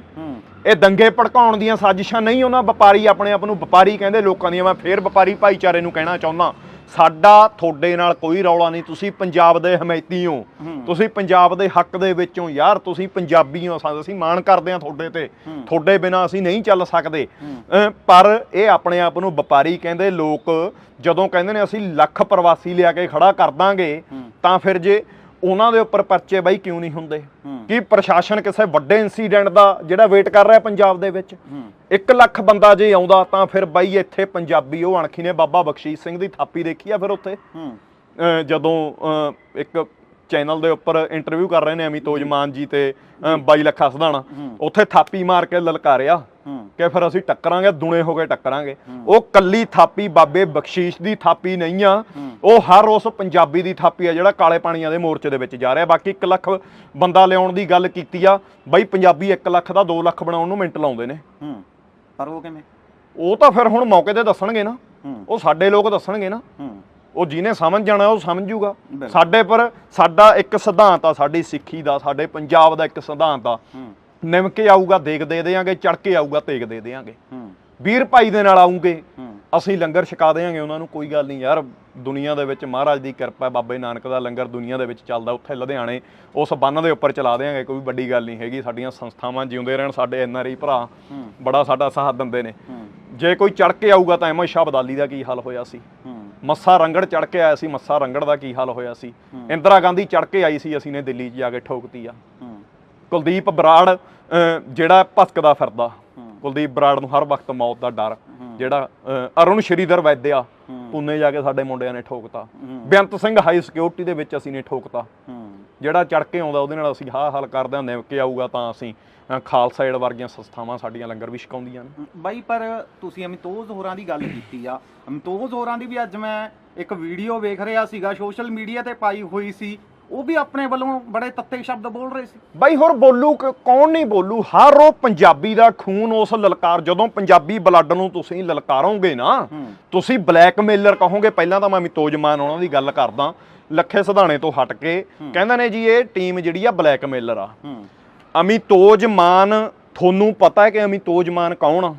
ਇਹ ਦੰਗੇ ਭੜਕਾਉਣ ਦੀਆਂ ਸਾਜ਼ਿਸ਼ਾਂ ਨਹੀਂ ਉਹਨਾਂ ਵਪਾਰੀ ਆਪਣੇ ਆਪ ਨੂੰ ਵਪਾਰੀ ਕਹਿੰਦੇ ਲੋਕਾਂ ਦੀਆਂ। ਮੈਂ ਫੇਰ ਵਪਾਰੀ ਭਾਈਚਾਰੇ ਨੂੰ ਕਹਿਣਾ ਚਾਹੁੰਦਾ ਸਾਡਾ ਤੁਹਾਡੇ ਨਾਲ ਕੋਈ ਰੌਲਾ ਨਹੀਂ ਤੁਸੀਂ ਪੰਜਾਬ ਦੇ ਹਮਾਇਤੀ ਹੋ ਹੂੰ। ਤੁਸੀਂ ਪੰਜਾਬ ਦੇ ਹੱਕ ਦੇ ਵਿੱਚੋਂ ਯਾਰ ਤੁਸੀਂ ਪੰਜਾਬੀ ਹੋ ਅਸੀਂ ਮਾਣ ਕਰਦੇ ਹਾਂ ਤੁਹਾਡੇ ਤੇ ਹੂੰ। ਤੁਹਾਡੇ ਬਿਨਾ ਅਸੀਂ ਨਹੀਂ ਚੱਲ ਸਕਦੇ ਹੂੰ। ਪਰ ਇਹ ਆਪਣੇ ਆਪ ਨੂੰ ਵਪਾਰੀ ਕਹਿੰਦੇ ਲੋਕ ਜਦੋਂ ਕਹਿੰਦੇ ਨੇ ਅਸੀਂ ਲੱਖ ਪ੍ਰਵਾਸੀ ਲਿਆ ਕੇ ਖੜਾ ਕਰ ਦਾਂਗੇ ਹੂੰ। ਤਾਂ ਫਿਰ ਜੇ ਉਹਨਾਂ ਦੇ ਉੱਪਰ ਪਰਚੇ ਬਾਈ ਕਿਉਂ ਨਹੀਂ ਹੁੰਦੇ। ਕੀ ਪ੍ਰਸ਼ਾਸਨ ਕਿਸੇ ਵੱਡੇ ਇਨਸੀਡੈਂਟ ਦਾ ਜਿਹੜਾ ਵੇਟ ਕਰ ਰਿਹਾ ਪੰਜਾਬ ਦੇ ਵਿੱਚ? ਹੂੰ। 1 ਲੱਖ ਬੰਦਾ ਜੇ ਆਉਂਦਾ ਤਾਂ ਫਿਰ ਬਾਈ ਇੱਥੇ ਪੰਜਾਬੀ ਉਹ ਅਣਖੀ ਨੇ ਬਾਬਾ ਬਖਸ਼ੀਸ਼ ਸਿੰਘ ਦੀ ਥਾਪੀ ਦੇਖੀ ਆ ਫਿਰ ਉੱਥੇ? ਜਦੋਂ ਇੱਕ ਚੈਨਲ ਦੇ ਉੱਪਰ ਇੰਟਰਵਿਊ ਕਰ ਰਹੇ ਨੇ ਅਮਿਤੋਜ ਮਾਨ ਜੀ ਤੇ ਬਾਈ ਲੱਖਾ ਸਧਾਣਾ। ਉੱਥੇ ਥਾਪੀ ਮਾਰ ਕੇ ਲਲਕਾਰਿਆ। ਕਿ ਫਿਰ ਅਸੀਂ ਟੱਕਰਾਂਗੇ ਦੁਨੇ ਹੋ ਕੇ ਟੱਕਰਾਂਗੇ। ਉਹ ਕੱਲੀ ਥਾਪੀ ਬਾਬੇ ਬਖਸ਼ੀਸ਼ ਦੀ ਥਾਪੀ ਨਹੀਂ ਆ। ਉਹ ਹਰ ਉਸ ਪੰਜਾਬੀ ਦੀ ਥਾਪੀ ਆ ਜਿਹੜਾ ਕਾਲੇ ਪਾਣੀਆਂ ਦੇ ਮੋਰਚੇ ਦੇ ਵਿੱਚ ਜਾ ਰਿਹਾ। ਬਾਕੀ 1 ਲੱਖ ਬੰਦਾ ਲਿਆਉਣ ਦੀ ਗੱਲ ਕੀਤੀ ਆ। ਬਾਈ ਪੰਜਾਬੀ 1 ਲੱਖ ਦਾ 2 ਲੱਖ ਬਣਾਉਣ ਨੂੰ ਮਿੰਟ ਲਾਉਂਦੇ ਨੇ। ਪਰ ਉਹ ਕਿਵੇਂ? ਉਹ ਤਾਂ ਫਿਰ ਹੁਣ ਮੌਕੇ ਤੇ ਦੱਸਣਗੇ ਨਾ। ਉਹ ਸਾਡੇ ਲੋਕ ਦੱਸਣਗੇ ਨਾ। ਉਹ ਜਿਹਨੇ ਸਮਝ ਜਾਣਾ ਉਹ ਸਮਝ ਜੂਗਾ ਬਿਲਕੁਲ। ਸਾਡੇ ਪਰ ਸਾਡਾ ਇੱਕ ਸਿਧਾਂਤ ਆ ਸਾਡੀ ਸਿੱਖੀ ਦਾ ਸਾਡੇ ਪੰਜਾਬ ਦਾ ਇੱਕ ਸਿਧਾਂਤ ਆ। ਹੂੰ ਨਿਮ ਕੇ ਆਊਗਾ ਦੇਗ ਦੇ ਦੇਾਂਗੇ ਚੜ ਕੇ ਆਊਗਾ ਤੇਗ ਦੇ ਦੇਾਂਗੇ ਹੂੰ। ਵੀਰ ਭਾਈ ਦੇ ਨਾਲ ਆਉਂਗੇ ਅਸੀਂ ਲੰਗਰ ਛਕਾ ਦੇਾਂਗੇ ਉਹਨਾਂ ਨੂੰ ਕੋਈ ਗੱਲ ਨਹੀਂ ਯਾਰ ਦੁਨੀਆ ਦੇ ਵਿੱਚ ਮਹਾਰਾਜ ਦੀ ਕਿਰਪਾ ਹੈ ਬਾਬੇ ਨਾਨਕ ਦਾ ਲੰਗਰ ਦੁਨੀਆ ਦੇ ਵਿੱਚ ਚੱਲਦਾ ਉੱਥੇ ਲੁਧਿਆਣੇ ਉਸ ਬੰਨ ਦੇ ਉੱਪਰ ਚਲਾ ਦੇਾਂਗੇ ਕੋਈ ਵੱਡੀ ਗੱਲ ਨਹੀਂ ਹੈਗੀ ਸਾਡੀਆਂ ਸੰਸਥਾਵਾਂ ਜਿਉਂਦੇ ਰਹਿਣ ਸਾਡੇ ਐਨਆਰਆਈ ਭਰਾ ਹੂੰ। ਬੜਾ ਸਾਡਾ ਸਾਥ ਦਿੰਦੇ ਨੇ। ਜੇ ਕੋਈ ਚੜ ਕੇ ਆਊਗਾ ਤਾਂ ਐਵੇਂ ਸ਼ਬਦਾਲੀ ਦਾ ਕੀ ਹਾਲ ਹੋਇਆ ਸੀ? ਮੱਸਾ ਰੰਗੜ ਚੜ ਕੇ ਆਇਆ ਸੀ ਮੱਸਾ ਰੰਗੜ ਦਾ ਕੀ ਹਾਲ ਹੋਇਆ ਸੀ? ਇੰਦਰਾ ਗਾਂਧੀ ਚੜ ਕੇ ਆਈ ਸੀ ਅਸੀਂ ਨੇ ਦਿੱਲੀ 'ਚ ਜਾ ਕੇ ਠੋਕਤੀ ਆ। ਕੁਲਦੀਪ ਬਰਾੜ ਜਿਹੜਾ ਭਸਕਦਾ ਫਿਰਦਾ। ਕੁਲਦੀਪ ਬਰਾੜ ਨੂੰ ਹਰ ਵਕਤ ਮੌਤ ਦਾ ਡਰ, ਜਿਹੜਾ ਅਰੁਣ ਸ਼੍ਰੀਧਰ ਵੈਦਿਆ ਹੂੰ। ਜਾ ਕੇ ਸਾਡੇ ਮੁੰਡਿਆਂ ਨੇ ਠੋਕਤਾ। ਬੇਅੰਤ ਸਿੰਘ ਹਾਈ ਸਿਕਿਉਰਿਟੀ ਦੇ ਵਿੱਚ ਅਸੀਂ ਨੇ ਠੋਕਤਾ। ਜਿਹੜਾ ਚੜ ਕੇ ਆਉਂਦਾ, ਉਹਦੇ ਨਾਲ ਅਸੀਂ ਹਾਂ ਹੱਲ ਕਰਦੇ ਹਾਂ ਨਿਵ ਆਊਗਾ ਤਾਂ ਅਸੀਂ ਖਾਲਸਾ ਏਡ ਵਰਗੀਆਂ ਸੰਸਥਾਵਾਂ ਸਾਡੀਆਂ ਲੰਗਰ ਵੀ ਛਕਾਉਂਦੀਆਂ ਨੇ। ਬਾਈ, ਪਰ ਤੁਸੀਂ ਅਮਿਤੋਜ ਹੋਰਾਂ ਦੀ ਗੱਲ ਕੀਤੀ ਆ। ਅਮਿਤੋਜ ਹੋਰਾਂ ਦੀ ਵੀ ਅੱਜ ਮੈਂ ਇੱਕ ਵੀਡੀਓ ਵੇਖ ਰਿਹਾ ਸੀਗਾ, ਸੋਸ਼ਲ ਮੀਡੀਆ ਤੇ ਪਾਈ ਹੋਈ ਸੀ। ਉਹ ਵੀ ਆਪਣੇ ਵੱਲੋਂ ਬੜੇ ਤੱਤੇ ਸ਼ਬਦ ਬੋਲ ਰਹੇ ਸੀ। ਬਾਈ ਹੋਰ ਬੋਲੂ ਕ- ਕੌਣ ਨਹੀਂ ਬੋਲੂ? ਹਰ ਉਹ ਪੰਜਾਬੀ ਦਾ ਖੂਨ ਉਸ ਲਲਕਾਰ ਜਦੋਂ ਪੰਜਾਬੀ ਬਲੱਡ ਨੂੰ ਤੁਸੀਂ ਲਲਕਾਰੋਗੇ ਨਾ। ਤੁਸੀਂ ਬਲੈਕਮੇਲਰ ਕਹੋਗੇ ਪਹਿਲਾਂ ਤਾਂ ਮੈਂ ਮਿਤੋਜਮਾਨ ਉਹਨਾਂ ਦੀ ਗੱਲ ਕਰਦਾ ਲੱਖੇ ਸਿਧਾਣੇ ਤੋਂ ਹਟ ਕੇ ਕਹਿੰਦੇ ਨੇ ਜੀ ਇਹ ਟੀਮ ਜਿਹੜੀ ਆ ਬਲੈਕਮੇਲਰ ਆ। ਅਮਿਤੋਜ ਮਾਨ ਤੁਹਾਨੂੰ ਪਤਾ ਹੈ ਕਿ ਅਮਿਤੋਜ ਮਾਨ ਕੌਣ ਆ?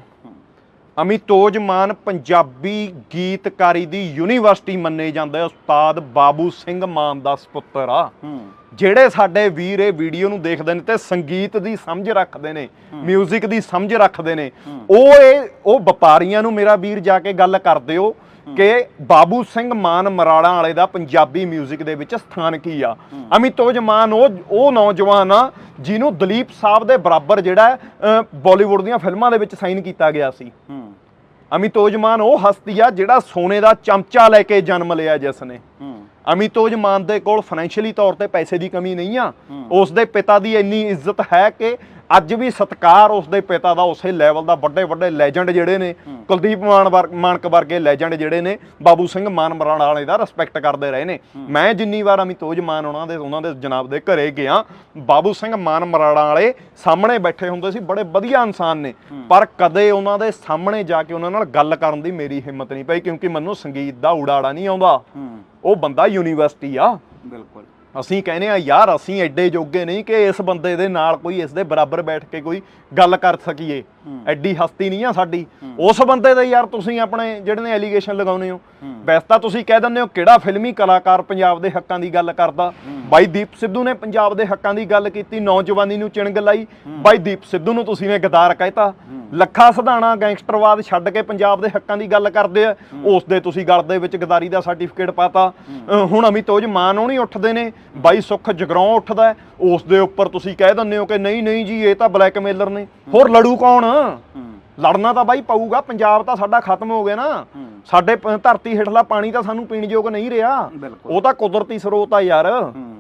ਅਮਿਤੋਜ ਮਾਨ ਪੰਜਾਬੀ ਗੀਤਕਾਰੀ ਦੀ ਯੂਨੀਵਰਸਿਟੀ ਮੰਨੇ ਜਾਂਦੇ ਉਸਤਾਦ ਬਾਬੂ ਸਿੰਘ ਮਾਨ ਦਾ ਸੁਪੁੱਤਰ ਆ ਹੂੰ ਜਿਹੜੇ ਸਾਡੇ ਵੀਰ ਇਹ ਵੀਡੀਓ ਨੂੰ ਦੇਖਦੇ ਨੇ ਤੇ ਸੰਗੀਤ ਦੀ ਸਮਝ ਰੱਖਦੇ ਨੇ 뮤직 ਦੀ ਸਮਝ ਰੱਖਦੇ ਨੇ ਉਹ ਇਹ ਉਹ ਵਪਾਰੀਆਂ ਨੂੰ ਮੇਰਾ ਵੀਰ ਜਾ ਕੇ ਗੱਲ ਕਰ ਦਿਓ ਕਿ ਬਾਬੂ ਸਿੰਘ ਮਾਨ ਮਰਾੜਾਂ ਵਾਲੇ ਦਾ ਪੰਜਾਬੀ 뮤직 ਦੇ ਵਿੱਚ ਸਥਾਨ ਕੀ ਆ ਅਮਿਤੋਜ ਮਾਨ ਉਹ ਉਹ ਨੌਜਵਾਨ ਆ ਜਿਹਨੂੰ ਦਲੀਪ ਸਾਹਿਬ ਦੇ ਬਰਾਬਰ ਜਿਹੜਾ ਬਾਲੀਵੁੱਡ ਦੀਆਂ ਫਿਲਮਾਂ ਦੇ ਵਿੱਚ ਸਾਈਨ ਕੀਤਾ ਗਿਆ ਸੀ ਹੂੰ ਅਮਿਤੋਜ ਮਾਨ ਉਹ ਹਸਤੀ ਆ ਜਿਹੜਾ ਸੋਨੇ ਦਾ ਚਮਚਾ ਲੈ ਕੇ ਜਨਮ ਲਿਆ ਜਿਸ ਨੇ। ਹੂੰ। ਅਮਿਤੋਜ ਮਾਨ ਦੇ ਕੋਲ ਫਾਈਨੈਂਸ਼ੀਅਲੀ ਤੌਰ ਤੇ ਪੈਸੇ ਦੀ ਕਮੀ ਨਹੀਂ ਆ। ਉਸ ਦੇ ਪਿਤਾ ਦੀ ਇੰਨੀ ਇੱਜ਼ਤ ਹੈ ਕਿ ਅੱਜ ਵੀ ਸਤਕਾਰ ਉਸ ਦੇ ਪਿਤਾ ਦਾ ਉਸੇ ਲੈਵਲ ਦਾ ਵੱਡੇ ਵੱਡੇ ਲੈਜੈਂਡ ਜਿਹੜੇ ਨੇ ਕੁਲਦੀਪ ਮਾਨ ਮਾਨਕ ਵਰਗੇ ਲੈਜੈਂਡ ਜਿਹੜੇ ਨੇ ਬਾਬੂ ਸਿੰਘ ਮਾਨ ਮਰਾਣਾ ਵਾਲੇ ਦਾ ਰਿਸਪੈਕਟ ਕਰਦੇ ਰਹੇ ਨੇ। ਮੈਂ ਜਿੰਨੀ ਵਾਰ ਅਮਿਤੋਜ ਮਾਨ ਉਹਨਾਂ ਦੇ ਉਹਨਾਂ ਦੇ ਜਨਾਬ ਦੇ ਘਰੇ ਗਿਆ ਬਾਬੂ ਸਿੰਘ ਮਾਨ ਮਰਾਣਾ ਵਾਲੇ ਸਾਹਮਣੇ ਬੈਠੇ ਹੁੰਦੇ ਸੀ ਬੜੇ ਵਧੀਆ ਇਨਸਾਨ ਨੇ। ਪਰ ਕਦੇ ਉਹਨਾਂ ਦੇ ਸਾਹਮਣੇ ਜਾ ਕੇ ਉਹਨਾਂ ਨਾਲ ਗੱਲ ਕਰਨ ਦੀ ਮੇਰੀ ਹਿੰਮਤ ਨਹੀਂ ਪਈ ਕਿਉਂਕਿ ਮੈਨੂੰ ਸੰਗੀਤ ਦਾ ਉਡਾੜਾ ਨਹੀਂ ਆਉਂਦਾ। ਉਹ ਬੰਦਾ ਯੂਨੀਵਰਸਿਟੀ ਆ। ਬਿਲਕੁਲ। ਅਸੀਂ ਕਹਿੰਦੇ ਆ ਯਾਰ ਅਸੀਂ ਐਡੇ ਜੋਗੇ ਨਹੀਂ ਕਿ ਇਸ ਬੰਦੇ ਦੇ ਨਾਲ ਕੋਈ ਇਸ ਦੇ ਬਰਾਬਰ ਬੈਠ ਕੇ ਕੋਈ ਗੱਲ ਕਰ ਸਕੀਏ। ਐਡੀ ਹਸਤੀ ਨਹੀਂ ਆ ਸਾਡੀ। ਉਸ ਬੰਦੇ ਦੇ ਯਾਰ ਤੁਸੀਂ ਆਪਣੇ ਜਿਹੜੇ ਨੇ ਐਲੀਗੇਸ਼ਨ ਲਗਾਉਨੇ ਹੋ। ਵੈਸੇ ਤਾਂ ਤੁਸੀਂ ਕਹਿ ਦਿੰਦੇ ਹੋ ਕਿਹੜਾ ਫਿਲਮੀ ਕਲਾਕਾਰ ਪੰਜਾਬ ਦੇ ਹੱਕਾਂ ਦੀ ਗੱਲ ਕਰਦਾ? ਬਾਈ ਦੀਪ ਸਿੱਧੂ ਨੇ ਪੰਜਾਬ ਦੇ ਹੱਕਾਂ ਦੀ ਗੱਲ ਕੀਤੀ ਨੌਜਵਾਨੀ ਨੂੰ ਚਿਣਗ ਲਾਈ। ਬਾਈ ਦੀਪ ਸਿੱਧੂ ਨੂੰ ਤੁਸੀਂ ਨੇ ਗਦਾਰ ਕਹਿਤਾ। ਲੱਖਾ ਸਧਾਣਾ ਗੈਂਗਸਟਰਵਾਦ ਛੱਡ ਕੇ ਪੰਜਾਬ ਦੇ ਹੱਕਾਂ ਦੀ ਗੱਲ ਕਰਦੇ ਆ। ਉਸ ਦੇ ਤੁਸੀਂ ਗਲ ਦੇ ਵਿੱਚ ਗਦਾਰੀ ਦਾ ਸਰਟੀਫਿਕੇਟ ਪਾਤਾ। ਹੁਣ ਅਮਿਤੋਜ ਮਾਨ ਉਹ ਨਹੀਂ ਉੱਠਦੇ ਨੇ। ਬਾਈ ਸੁੱਖ ਜਗਰੋਂ ਉੱਠਦਾ ਹੈ, ਉਸ ਦੇ ਉੱਪਰ ਤੁਸੀਂ ਕਹਿ ਦਿੰਦੇ ਹੋ ਕਿ ਨਹੀਂ ਨਹੀਂ ਜੀ ਇਹ ਤਾਂ ਬਲੈਕਮੇਲਰ ਨੇ। ਹੋਰ ਲੜੂ ਕੌਣ? ਹੂੰ। ਲੜਨਾ ਤਾਂ ਬਾਈ ਪਊਗਾ ਪੰਜਾਬ ਤਾਂ ਸਾਡਾ ਖਤਮ ਹੋ ਗਿਆ ਨਾ। ਸਾਡੇ ਪ- ਧਰਤੀ ਹੇਠਲਾ ਪਾਣੀ ਤਾਂ ਸਾਨੂੰ ਪੀਣ ਯੋਗ ਨਹੀਂ ਰਿਹਾ। ਬਿਲਕੁਲ। ਉਹ ਤਾਂ ਕੁਦਰਤੀ ਸਰੋਤ ਆ ਯਾਰ। ਹੂੰ।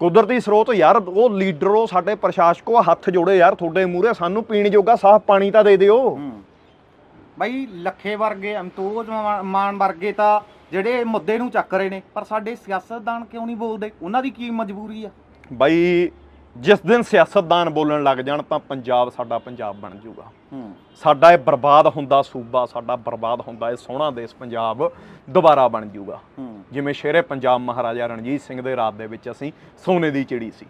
ਕੁਦਰਤੀ ਸਰੋਤ ਯਾਰ ਉਹ ਲੀਡਰ ਉਹ ਸਾਡੇ ਪ੍ਰਸ਼ਾਸਕੋ ਹੱਥ ਜੋੜੇ ਯਾਰ ਤੁਹਾਡੇ ਮੂਹਰੇ ਸਾਨੂੰ ਪੀਣ ਜੋਗਾ ਸਾਫ਼ ਪਾਣੀ ਤਾਂ ਦੇ ਦਿਓ। ਹੂੰ। ਬਾਈ ਲੱਖੇ ਵਰਗੇ ਅਮਤੋਜ ਮਾਨ ਵਰਗੇ ਤਾਂ ਜਿਹੜੇ ਮੁੱਦੇ ਨੂੰ ਚੱਕ ਰਹੇ ਨੇ, ਪਰ ਸਾਡੇ ਸਿਆਸਤਦਾਨ ਕਿਉਂ ਨਹੀਂ ਬੋਲਦੇ? ਉਹਨਾਂ ਦੀ ਕੀ ਮਜਬੂਰੀ ਆ? ਬਾਈ, ਜਿਸ ਦਿਨ ਸਿਆਸਤਦਾਨ ਬੋਲਣ ਲੱਗ ਜਾਣ ਤਾਂ ਪੰਜਾਬ ਸਾਡਾ ਪੰਜਾਬ ਬਣ ਜਾਊਗਾ। ਸਾਡਾ ਇਹ ਬਰਬਾਦ ਹੁੰਦਾ ਸੂਬਾ ਸਾਡਾ ਬਰਬਾਦ ਹੁੰਦਾ ਇਹ ਸੋਹਣਾ ਦੇਸ਼ ਪੰਜਾਬ ਦੁਬਾਰਾ ਬਣ ਜਾਊਗਾ। ਜਿਵੇਂ ਸ਼ੇਰੇ ਪੰਜਾਬ ਮਹਾਰਾਜਾ ਰਣਜੀਤ ਸਿੰਘ ਦੇ ਰਾਜ ਦੇ ਵਿੱਚ ਅਸੀਂ ਸੋਨੇ ਦੀ ਚਿੜੀ ਸੀ।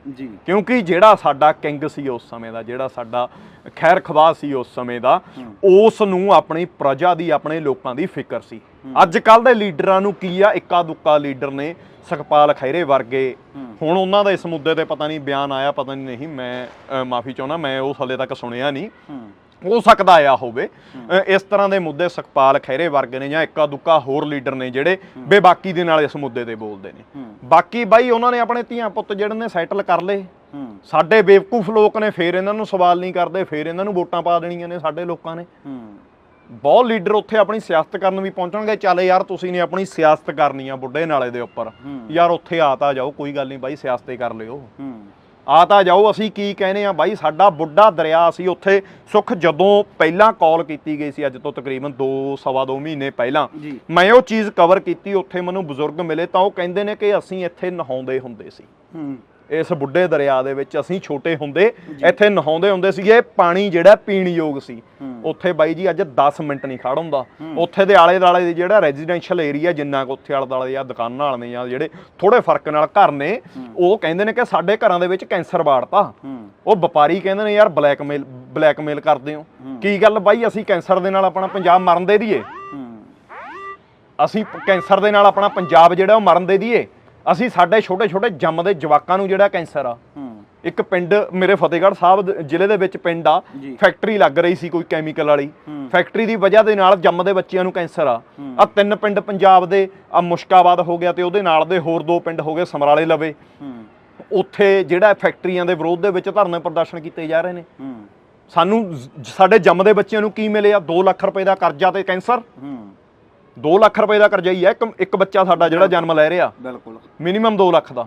ਕਿਉਂਕਿ ਜਿਹੜਾ ਸਾਡਾ ਕਿੰਗ ਸੀ ਉਸ ਸਮੇਂ ਦਾ ਜਿਹੜਾ ਸਾਡਾ ਖੈਰ ਖਵਾ ਸੀ ਉਸ ਸਮੇਂ ਦਾ ਉਸ ਨੂੰ ਆਪਣੀ ਪ੍ਰਜਾ ਦੀ ਆਪਣੇ ਲੋਕਾਂ ਦੀ ਫਿਕਰ ਸੀ। ਅੱਜ ਕੱਲ ਦੇ ਲੀਡਰਾਂ ਨੂੰ ਕੀ ਆ ਇੱਕਾ ਦੁੱਕਾ ਲੀਡਰ ਨੇ ਸੁਖਪਾਲ ਖੈਰੇ ਵਰਗੇ। ਹੁਣ ਉਹਨਾਂ ਦਾ ਇਸ ਮੁੱਦੇ ਤੇ ਪਤਾ ਨਹੀਂ ਬਿਆਨ ਆਇਆ ਪਤਾ ਨਹੀਂ ਨਹੀਂ ਮੈਂ ਮਾਫੀ ਚਾਹੁੰਦਾ ਮੈਂ ਉਹ ਹਲੇ ਤੱਕ ਸੁਣਿਆ ਨਹੀਂ। ਹੂੰ ਸਕਦਾ ਆ ਹੋਵੇ ਇਸ ਤਰ੍ਹਾਂ ਦੇ ਮੁੱਦੇ ਸੁਖਪਾਲ ਖੈਰੇ ਵਰਗੇ ਨੇ ਜਾਂ ਇੱਕਾ ਦੁੱਕਾ ਹੋਰ ਲੀਡਰ ਨੇ ਜਿਹੜੇ ਬੇਬਾਕੀ ਦੇ ਨਾਲ ਇਸ ਮੁੱਦੇ ਤੇ ਬੋਲਦੇ ਨੇ। ਬਾਕੀ ਬਾਈ ਉਹਨਾਂ ਨੇ ਆਪਣੇ ਧੀਆਂ ਪੁੱਤ ਜਿਹੜੇ ਨੇ ਸੈਟਲ ਕਰ ਲਏ। ਸਾਡੇ ਬੇਵਕੂਫ ਲੋਕ ਨੇ ਫੇਰ ਇਹਨਾਂ ਨੂੰ ਸਵਾਲ ਨਹੀਂ ਕਰਦੇ ਫੇਰ ਇਹਨਾਂ ਨੂੰ ਵੋਟਾਂ ਪਾ ਦੇਣੀਆਂ ਨੇ ਸਾਡੇ ਲੋਕਾਂ ਨੇ। ਬਹੁਤ ਲੀਡਰ ਉੱਥੇ ਆਪਣੀ ਸਿਆਸਤ ਕਰਨ ਵੀ ਪਹੁੰਚਣਗੇ ਚੱਲ ਯਾਰ ਤੁਸੀਂ ਨੇ ਆਪਣੀ ਸਿਆਸਤ ਕਰਨੀ ਆ ਬੁੱਢੇ ਨਾਲੇ ਦੇ ਉੱਪਰ। ਯਾਰ ਉੱਥੇ ਆ ਤਾਂ ਜਾਓ ਕੋਈ ਗੱਲ ਨਹੀਂ ਬਾਈ ਸਿਆਸਤ ਕਰ ਲਿਓ। ਆ ਤਾਂ ਜਾਓ ਅਸੀਂ ਕੀ ਕਹਿੰਦੇ ਆ ਬਾਈ ਸਾਡਾ ਬੁੱਢਾ ਦਰਿਆ ਸੀ ਉੱਥੇ। ਸੁੱਖ ਜਦੋਂ ਪਹਿਲਾਂ ਕਾਲ ਕੀਤੀ ਗਈ ਸੀ ਅੱਜ ਤੋਂ ਤਕਰੀਬਨ 2 ਸਵਾ 2 ਮਹੀਨੇ ਪਹਿਲਾਂ। ਮੈਂ ਉਹ ਚੀਜ਼ ਕਵਰ ਕੀਤੀ ਉੱਥੇ ਮੈਨੂੰ ਬਜ਼ੁਰਗ ਮਿਲੇ ਤਾਂ ਉਹ ਕਹਿੰਦੇ ਨੇ ਕਿ ਅਸੀਂ ਇੱਥੇ ਨਹਾਉਂਦੇ ਹੁੰਦੇ ਸੀ। ਹੂੰ। ਇਸ ਬੁੱਢੇ ਦਰਿਆ ਦੇ ਵਿੱਚ ਅਸੀਂ ਛੋਟੇ ਹੁੰਦੇ ਇੱਥੇ ਨਹਾਉਂਦੇ ਹੁੰਦੇ ਸੀਗੇ ਪਾਣੀ ਜਿਹੜਾ ਪੀਣ ਯੋਗ ਸੀ। ਉੱਥੇ ਬਾਈ ਜੀ ਅੱਜ 10 ਮਿੰਟ ਨਹੀਂ ਖੜ ਹੁੰਦਾ। ਉੱਥੇ ਦੇ ਆਲੇ ਦਾਲੇ ਦੇ ਜਿਹੜਾ ਰੈਜ਼ੀਡੈਂਸ਼ੀਅਲ ਏਰੀਆ ਜਿੰਨਾ ਕੁ ਉੱਥੇ ਆਲੇ ਦਾਲੇ ਆ ਦੁਕਾਨਾਂ ਵਾਲੇ ਨੇ ਜਾਂ ਜਿਹੜੇ ਥੋੜੇ ਫ਼ਰਕ ਨਾਲ ਘਰ ਨੇ ਉਹ ਕਹਿੰਦੇ ਨੇ ਕਿ ਸਾਡੇ ਘਰਾਂ ਦੇ ਵਿੱਚ ਕੈਂਸਰ ਬਾੜਤਾ ਹੂੰ। ਉਹ ਵਪਾਰੀ ਕਹਿੰਦੇ ਨੇ ਯਾਰ ਬਲੈਕਮੇਲ ਬਲੈਕਮੇਲ ਕਰਦੇ ਹੋ। ਕੀ ਗੱਲ ਬਾਈ ਅਸੀਂ ਕੈਂਸਰ ਦੇ ਨਾਲ ਆਪਣਾ ਪੰਜਾਬ ਮਰਨ ਦੇ ਦਈਏ ਹੂੰ। ਅਸੀਂ ਕੈਂਸਰ ਦੇ ਨਾਲ ਆਪਣਾ ਪੰਜਾਬ ਜਿਹੜਾ ਉਹ ਮਰਨ ਦੇ ਦਈਏ ਅਸੀਂ ਸਾਡੇ ਛੋਟੇ ਛੋਟੇ ਜੰਮਦੇ ਜਵਾਕਾਂ ਨੂੰ ਜਿਹੜਾ ਕੈਂਸਰ ਆ ਇੱਕ ਪਿੰਡ ਮੇਰੇ ਫਤਿਹਗੜ੍ਹ ਸਾਹਿਬ ਦੇ ਜ਼ਿਲ੍ਹੇ ਦੇ ਵਿੱਚ ਪਿੰਡ ਆ। ਫੈਕਟਰੀ ਲੱਗ ਰਹੀ ਸੀ ਕੋਈ ਕੈਮੀਕਲ ਵਾਲੀ। ਫੈਕਟਰੀ ਦੀ ਵਜ੍ਹਾ ਦੇ ਨਾਲ ਜੰਮਦੇ ਬੱਚਿਆਂ ਨੂੰ ਕੈਂਸਰ ਆ। ਆ ਤਿੰਨ ਪਿੰਡ ਪੰਜਾਬ ਦੇ ਆ ਮੁਸ਼ਕਾਬਾਦ ਹੋ ਗਿਆ ਤੇ ਉਹਦੇ ਨਾਲ ਦੇ ਹੋਰ ਦੋ ਪਿੰਡ ਹੋ ਗਏ ਸਮਰਾਲੇ ਲਵੇ। ਉੱਥੇ ਜਿਹੜਾ ਫੈਕਟਰੀਆਂ ਦੇ ਵਿਰੋਧ ਦੇ ਵਿੱਚ ਧਰਨੇ ਪ੍ਰਦਰਸ਼ਨ ਕੀਤੇ ਜਾ ਰਹੇ ਨੇ। ਸਾਨੂੰ ਸਾਡੇ ਜੰਮਦੇ ਬੱਚਿਆਂ ਨੂੰ ਕੀ ਮਿਲਿਆ? 2 ਲੱਖ ਰੁਪਏ ਦਾ ਕਰਜ਼ਾ ਤੇ ਕੈਂਸਰ। 2 ਲੱਖ ਰੁਪਏ ਦਾ ਕਰਜ਼ਾ ਹੀ ਹੈ ਇੱਕ ਇੱਕ ਬੱਚਾ ਸਾਡਾ ਜਿਹੜਾ ਜਨਮ ਲੈ ਰਿਹਾ। ਬਿਲਕੁਲ। ਮਿਨੀਮਮ 2 ਲੱਖ ਦਾ।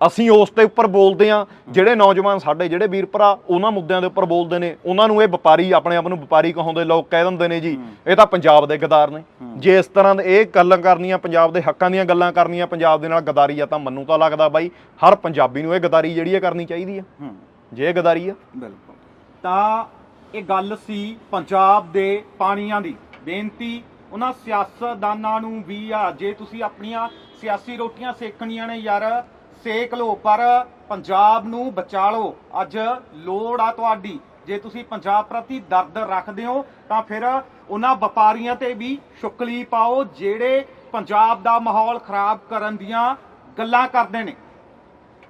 ਅਸੀਂ ਉਸ ਤੇ ਉੱਪਰ ਬੋਲਦੇ ਆ ਜਿਹੜੇ ਨੌਜਵਾਨ ਸਾਡੇ ਜਿਹੜੇ ਵੀਰ ਭਰਾ ਉਹਨਾਂ ਮੁੱਦਿਆਂ ਦੇ ਉੱਪਰ ਬੋਲਦੇ ਨੇ। ਉਹਨਾਂ ਨੂੰ ਇਹ ਵਪਾਰੀ ਆਪਣੇ ਆਪ ਨੂੰ ਵਪਾਰੀ ਕਹਾਉਂਦੇ ਲੋਕ ਕਹਿ ਦਿੰਦੇ ਨੇ ਜੀ ਇਹ ਤਾਂ ਪੰਜਾਬ ਦੇ ਗਦਾਰ ਨੇ। ਜੇ ਇਸ ਤਰ੍ਹਾਂ ਦੇ ਇਹ ਗੱਲਾਂ ਕਰਨੀਆਂ ਪੰਜਾਬ ਦੇ ਹੱਕਾਂ ਦੀਆਂ ਗੱਲਾਂ ਕਰਨੀਆਂ ਪੰਜਾਬ ਦੇ ਨਾਲ ਗਦਾਰੀ ਆ ਤਾਂ ਮੈਨੂੰ ਤਾਂ ਲੱਗਦਾ ਬਾਈ ਹਰ ਪੰਜਾਬੀ ਨੂੰ ਇਹ ਗਦਾਰੀ ਜਿਹੜੀ ਹੈ ਕਰਨੀ ਚਾਹੀਦੀ ਆ। ਹੂੰ। ਜੇ ਗਦਾਰੀ ਆ। ਬਿਲਕੁਲ। ਤਾਂ ਇਹ ਗੱਲ ਸੀ ਪੰਜਾਬ ਦੇ ਪਾਣੀਆਂ ਦੀ। ਬੇਨਤੀ ਉਹਨਾਂ ਸਿਆਸਤਦਾਨਾਂ ਨੂੰ ਵੀ ਆ। ਜੇ ਤੁਸੀਂ ਆਪਣੀਆਂ ਸਿਆਸੀ ਰੋਟੀਆਂ ਸੇਕਣੀਆਂ ਨੇ ਯਾਰ, ਸੇਕ ਲਓ, ਪਰ ਪੰਜਾਬ ਨੂੰ ਬਚਾ ਲਓ। ਅੱਜ ਲੋੜ ਆ ਤੁਹਾਡੀ। ਜੇ ਤੁਸੀਂ ਪੰਜਾਬ ਪ੍ਰਤੀ ਦਰਦ ਰੱਖਦੇ ਹੋ, ਤਾਂ ਫਿਰ ਉਹਨਾਂ ਵਪਾਰੀਆਂ ਤੇ ਵੀ ਸ਼ੁਕਲੀ ਪਾਓ, ਜਿਹੜੇ ਪੰਜਾਬ ਦਾ ਮਾਹੌਲ ਖਰਾਬ ਕਰਨ ਦੀਆਂ ਗੱਲਾਂ ਕਰਦੇ ਨੇ।